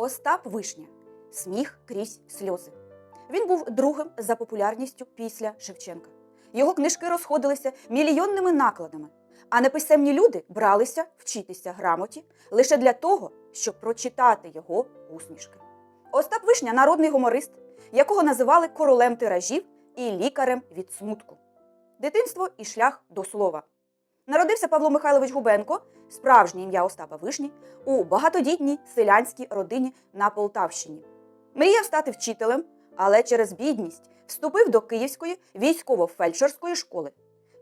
Остап Вишня. Сміх крізь сльози. Він був другим за популярністю після Шевченка. Його книжки розходилися мільйонними накладами, а неписемні люди бралися вчитися грамоті лише для того, щоб прочитати його усмішки. Остап Вишня народний гуморист, якого називали королем тиражів і лікарем від смутку. Дитинство і шлях до слова. Народився Павло Михайлович Губенко, справжнє ім'я Остапа Вишні, у багатодітній селянській родині на Полтавщині. Мріяв стати вчителем, але через бідність вступив до Київської військово-фельдшерської школи.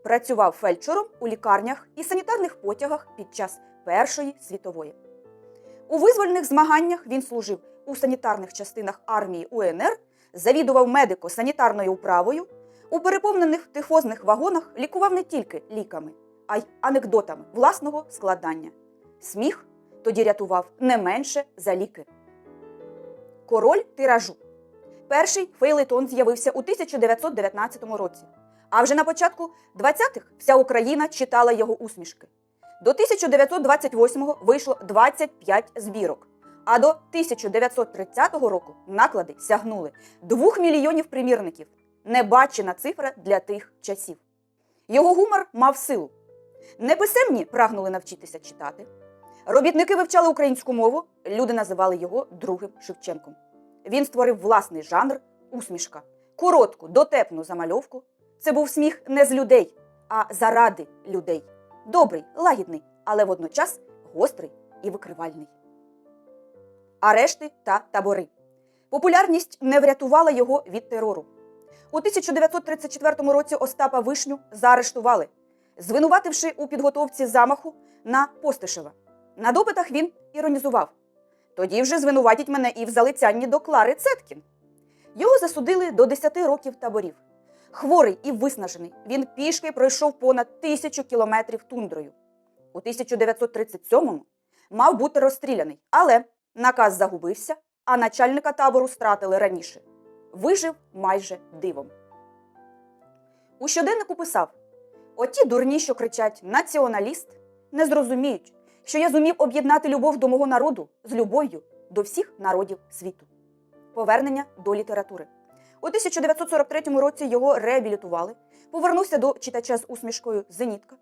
Працював фельдшером у лікарнях і санітарних потягах під час Першої світової. У визвольних змаганнях він служив у санітарних частинах армії УНР, завідував медико-санітарною управою, у переповнених тифозних вагонах лікував не тільки ліками, а й анекдотами власного складання. Сміх тоді рятував не менше за ліки. Король тиражу. Перший фейлетон з'явився у 1919 році. А вже на початку 20-х вся Україна читала його усмішки. До 1928-го вийшло 25 збірок. А до 1930 року наклади сягнули 2 мільйонів примірників. Небачена цифра для тих часів. Його гумор мав силу. Неписемні прагнули навчитися читати. Робітники вивчали українську мову, люди називали його другим Шевченком. Він створив власний жанр усмішка, коротку, дотепну замальовку. Це був сміх не з людей, а заради людей. Добрий, лагідний, але водночас гострий і викривальний. Арешти та табори. Популярність не врятувала його від терору. У 1934 році Остапа Вишню заарештували, звинувативши у підготовці замаху на Постишева. На допитах він іронізував. Тоді вже звинуватять мене і в залицянні до Клари Цеткін. Його засудили до 10 років таборів. Хворий і виснажений, він пішки пройшов понад тисячу кілометрів тундрою. У 1937-му мав бути розстріляний, але наказ загубився, а начальника табору стратили раніше. Вижив майже дивом. У щоденнику писав: Оті дурні, що кричать націоналіст, не зрозуміють, що я зумів об'єднати любов до мого народу з любов'ю до всіх народів світу. Повернення до літератури. У 1943 році його реабілітували, повернувся до читача з усмішкою Зенітка.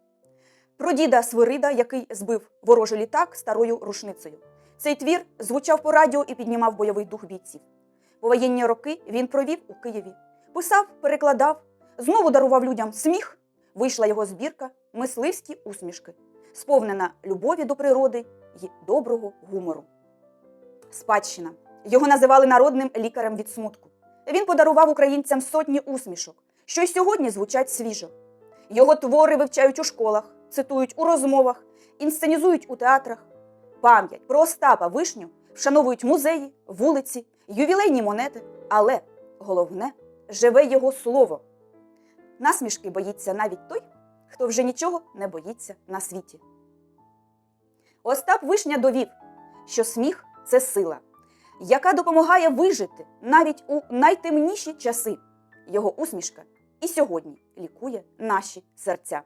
Про діда Свирида, який збив ворожий літак старою рушницею. Цей твір звучав по радіо і піднімав бойовий дух бійців. Повоєнні роки він провів у Києві, писав, перекладав, знову дарував людям сміх. Вийшла його збірка Мисливські усмішки, сповнена любові до природи й доброго гумору. Спадщина. Його називали народним лікарем від смутку. Він подарував українцям сотні усмішок, що й сьогодні звучать свіжо. Його твори вивчають у школах, цитують у розмовах, інсценізують у театрах. Пам'ять про Остапа Вишню вшановують музеї, вулиці, ювілейні монети, але головне живе його слово. Насмішки боїться навіть той, хто вже нічого не боїться на світі. Остап Вишня довів, що сміх це сила, яка допомагає вижити навіть у найтемніші часи. Його усмішка і сьогодні лікує наші серця.